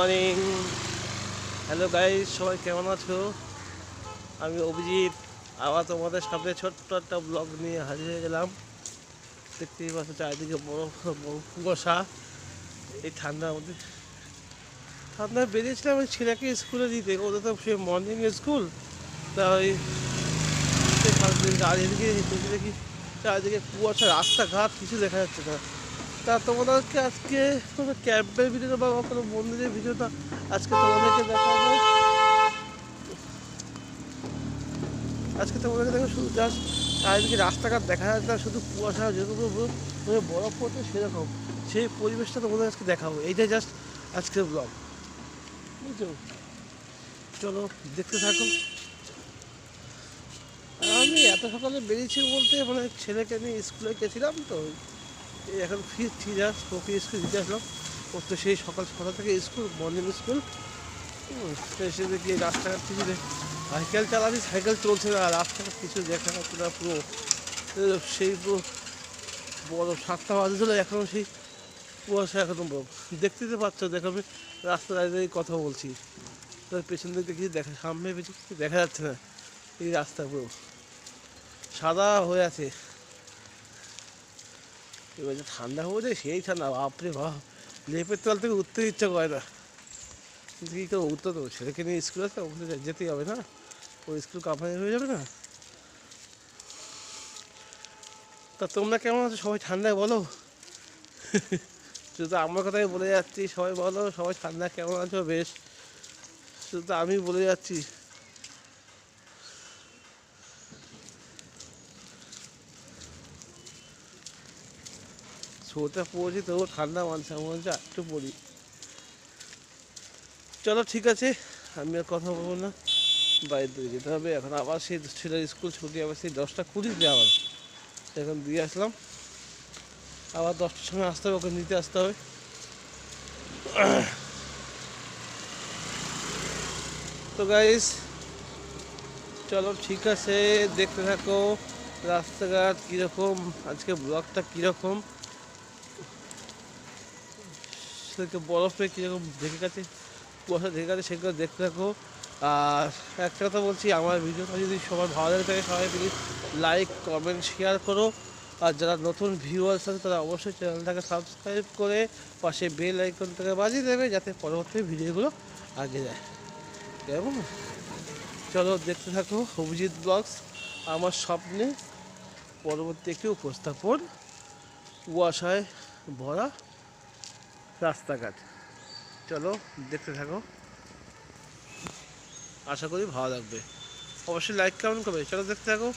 Morning. Hello guys, সবাই কেমন আছো? আমি অভিজিৎ। আবার তোমাদের সামনে ছোট্ট একটা ব্লগ নিয়ে হাজির হয়ে গেলাম। দেখতেই পাচ্ছ চারিদিকে বরফ বরফ বসা এই ঠান্ডার মধ্যে। ঠান্ডায় বেরিয়েছিলাম ওই ছেলেকে স্কুলে দিতে। ওদের তো সে মর্নিং স্কুল। তা ওই হেঁটে দেখি, চারিদিকে কুয়াশা, রাস্তাঘাট, কিছু দেখা যাচ্ছে না। তা তোমাদেরকে আজকে কোনো ক্যাম্পের ভিডিও বা কোনো মন্দিরের ভিডিওটা আজকে তোমাদেরকে দেখাবো। আজকে তোমাদেরকে দেখো শুধু জাস্ট চারিদিকে রাস্তাঘাট দেখা যাচ্ছে না শুধু কুয়াশা, যেরকম মানে বরফ পড়ছে সেরকম। সেই পরিবেশটা তোমাদের আজকে দেখাবো। এইটাই জাস্ট আজকের ব্লগ বুঝছ? চলো, দেখতে থাকো। আমি এত সকালে বেরিয়েছি বলতে মানে ছেলেকে নিয়ে স্কুলে গেছিলাম তো। এখন ফিরছি জাস্ট ওকে স্কুল দিতে আসলাম ওর তো সেই সকাল ছটা থেকে স্কুল মর্নিং স্কুল হুম, গিয়ে রাস্তাঘাট কিছু সাইকেল চালাচ্ছি সাইকেল চলছে না রাস্তাঘাট কিছু দেখা যাচ্ছে না পুরো। সেই পুরো বড় সাতটা বাজে চলে এখনও সেই কুয়াশা এখনও বরফ দেখতে তো পাচ্ছ দেখো আমি রাস্তা দাঁড়িয়ে কথা বলছি। তার পেছন দিকে কিছু দেখা সামনে পেছনে কিছু দেখা যাচ্ছে না এই রাস্তা পুরো। সাদা হয়ে আছে। এবার যে ঠান্ডা হবে যে সেই ঠান্ডা, বাপরে বাপ। লেপের তল থেকে উঠতে ইচ্ছা করে না। কিন্তু কী করে উঠতে তো ছেলেকে নিয়ে স্কুল আছে, ওখানে যেতেই হবে না। ওর স্কুল কাঁপানি হয়ে যাবে না। তা তোমরা কেমন আছো? সবাই ঠান্ডায় বলো। শুধু আমার কথাই বলে যাচ্ছি, সবাই বলো, সবাই ঠান্ডা কেমন আছো? বেশ। শুধু আমি বলে যাচ্ছি। সোটা পড়েছি তবু ঠান্ডা মানছে মনে হচ্ছে একটু পড়ি। চলো ঠিক আছে, আমি আর কথা বলব না। বাইরে দিকে যেতে হবে, এখন আবার সেই ছেলের স্কুল ছুটি, আবার সেই দশটা কুড়িতে আবার। এখন দিয়ে আসলাম। আবার দশটার সময় আসতে হবে, ওকে নিতে আসতে হবে। তো গাইস চলো ঠিক আছে, দেখতে থাকো, রাস্তাঘাট কীরকম, আজকে ব্লগটা কীরকম? সেদিকে বরফে কীরকম ঢেকে গেছে? কুয়াশা ঢেকে গেছে, সেগুলো দেখতে থাকো। আর একটা কথা বলছি, আমার ভিডিওটা যদি সবার ভালো লাগে থাকে, সবাই প্লিজ লাইক কমেন্ট শেয়ার করো। আর যারা নতুন ভিউয়ার্স আছে, তারা অবশ্যই চ্যানেলটাকে সাবস্ক্রাইব করে পাশে বেল আইকনটাকে বাজিয়ে দেবে, যাতে পরবর্তী ভিডিওগুলো আগে যায়। কেমন? চলো দেখতে থাকো অভিজিৎ ব্লগস আমার স্বপ্নে পরবর্তী একটি উপস্থাপন, কুয়াশায় ভরা রাস্তাঘাট। চলো, দেখতে থাকো। আশা করি ভালো লাগবে। অবশ্যই লাইক কেমন করবে। চলো, দেখতে থাকো।